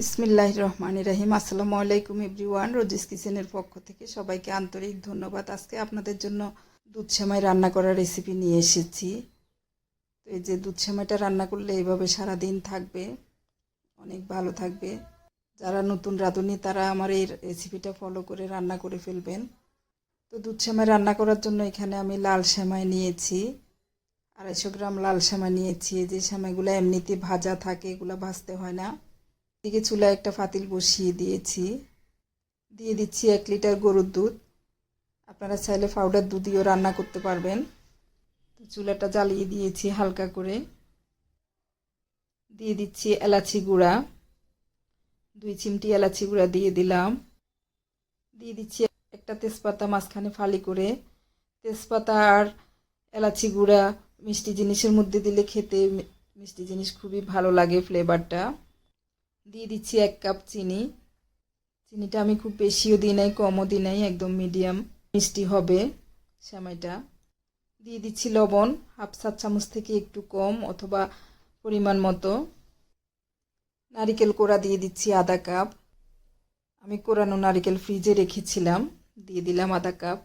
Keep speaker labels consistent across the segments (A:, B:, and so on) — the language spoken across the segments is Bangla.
A: বিসমিল্লাহ রহমান রাহিম। আসসালামু আলাইকুম এভরিওয়ান, রোজিস কিচেনের পক্ষ থেকে সবাইকে আন্তরিক ধন্যবাদ। আজকে আপনাদের জন্য দুধ সেমাই রান্না করার রেসিপি নিয়ে এসেছি। তো এই যে দুধ সেমাইটা রান্না করলে এইভাবে সারা দিন থাকবে, অনেক ভালো থাকবে। যারা নতুন রাঁধুনি, তারা আমার এই রেসিপিটা ফলো করে রান্না করে ফেলবেন। তো দুধ সেমাই রান্না করার জন্য এখানে আমি লাল সেমাই নিয়েছি, আড়াইশো গ্রাম লাল সেমাই নিয়েছি। যে সেমাইগুলো এমনিতে ভাজা থাকে, এগুলো ভাজতে হয় না। দিকে চুলায় একটা ফাতিল বসিয়ে দিয়েছি। দিয়ে দিচ্ছি এক লিটার গরুর দুধ। আপনারা চাইলে পাউডার দুধিও রান্না করতে পারবেন। তো চুলাটা জ্বালিয়ে দিয়েছি হালকা করে। দিয়ে দিচ্ছি এলাচি গুঁড়া। দুই চিমটি এলাচি গুঁড়া দিয়ে দিলাম। দিয়ে দিচ্ছি একটা তেজপাতা মাঝখানে ফালি করে। তেজপাতা আর এলাচি গুঁড়া মিষ্টি জিনিসের মধ্যে দিলে খেতে মিষ্টি জিনিস খুবই ভালো লাগে ফ্লেভারটা দিয়ে দিচ্ছি এক কাপ চিনি। চিনিটা আমি খুব বেশিও দিই নাই, কমও দিই নাই, একদম মিডিয়াম মিষ্টি হবে সেমাইটা। দিয়ে দিচ্ছি লবণ, হাফ সাত চামচ থেকে একটু কম অথবা পরিমাণ মতো। নারিকেল কোড়া দিয়ে দিচ্ছি আধা কাপ। আমি কোরানো নারিকেল ফ্রিজে রেখেছিলাম, দিয়ে দিলাম আধা কাপ।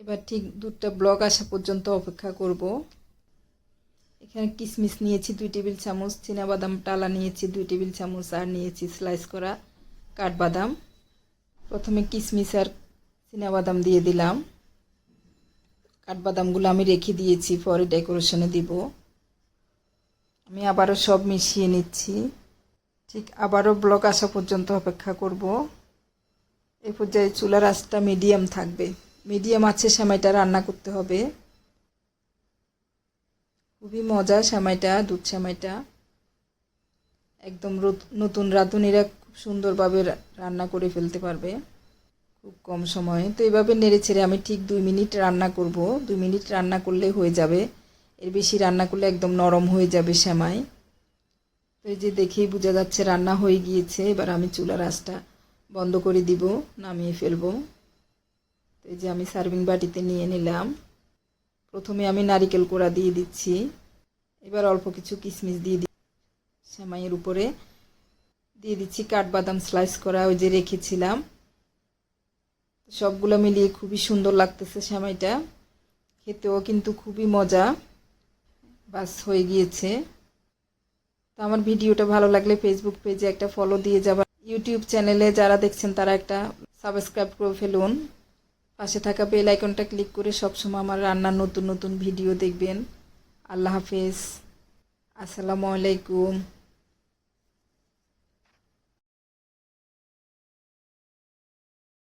A: এবার ঠিক দুধটা ব্লক আসা পর্যন্ত অপেক্ষা করব। এখানে কিশমিশ নিয়েছি দুই টেবিল চামচ বাদাম টালা নিয়েছি দুই টেবিল চামচ আর নিয়েছি স্লাইস করা কাঠবাদাম। প্রথমে কিশমিশ আর বাদাম দিয়ে দিলাম। কাঠবাদামগুলো আমি রেখে দিয়েছি, পরে ডেকোরেশনে দিব। আমি আবারও সব মিশিয়ে নিচ্ছি। ঠিক আবারও ব্লক আসা পর্যন্ত অপেক্ষা করব। এই পর্যায়ে চুলার আঁচটা মিডিয়াম থাকবে। মিডিয়াম আছে, সেমাইটা রান্না করতে হবে। খুবই মজা সেমাইটা দুধ সেমাইটা একদম নতুন রাঁধুনিরা খুব সুন্দরভাবে রান্না করে ফেলতে পারবে। খুব কম সময়ে। তো এইভাবে নেড়ে ছেড়ে আমি ঠিক দুই মিনিট রান্না করব। দুই মিনিট রান্না করলে হয়ে যাবে। এর বেশি রান্না করলে একদম নরম হয়ে যাবে সেমাই। তো এই যে দেখেই বোঝা যাচ্ছে রান্না হয়ে গিয়েছে। এবার আমি চুলার আঁচটা বন্ধ করে দিব, নামিয়ে ফেলব। তো এই যে আমি সার্ভিং বাটিতে নিয়ে নিলাম। প্রথমে আমি নারিকেল কোড়া দিয়ে দিচ্ছি। এবার অল্প কিছু কিশমিশ দিয়ে দিচ্ছি সেমাইয়ের উপরে। দিয়ে দিচ্ছি কাঠবাদাম স্লাইস করা, ওই যে রেখেছিলাম। সবগুলো মিলিয়ে খুবই সুন্দর লাগতেছে সেমাইটা খেতেও কিন্তু খুবই মজা। বাস, হয়ে গিয়েছে। তো আমার ভিডিওটা ভালো লাগলে ফেসবুক পেজে একটা ফলো দিয়ে যাবার ইউটিউব চ্যানেলে যারা দেখছেন তারা একটা সাবস্ক্রাইব করে ফেলুন। পাশে থাকা বেল আইকনটা ক্লিক করে সবসময় আমার রান্নার নতুন নতুন ভিডিও দেখবেন। আল্লাহ হাফেজ। আসসালামু আলাইকুম।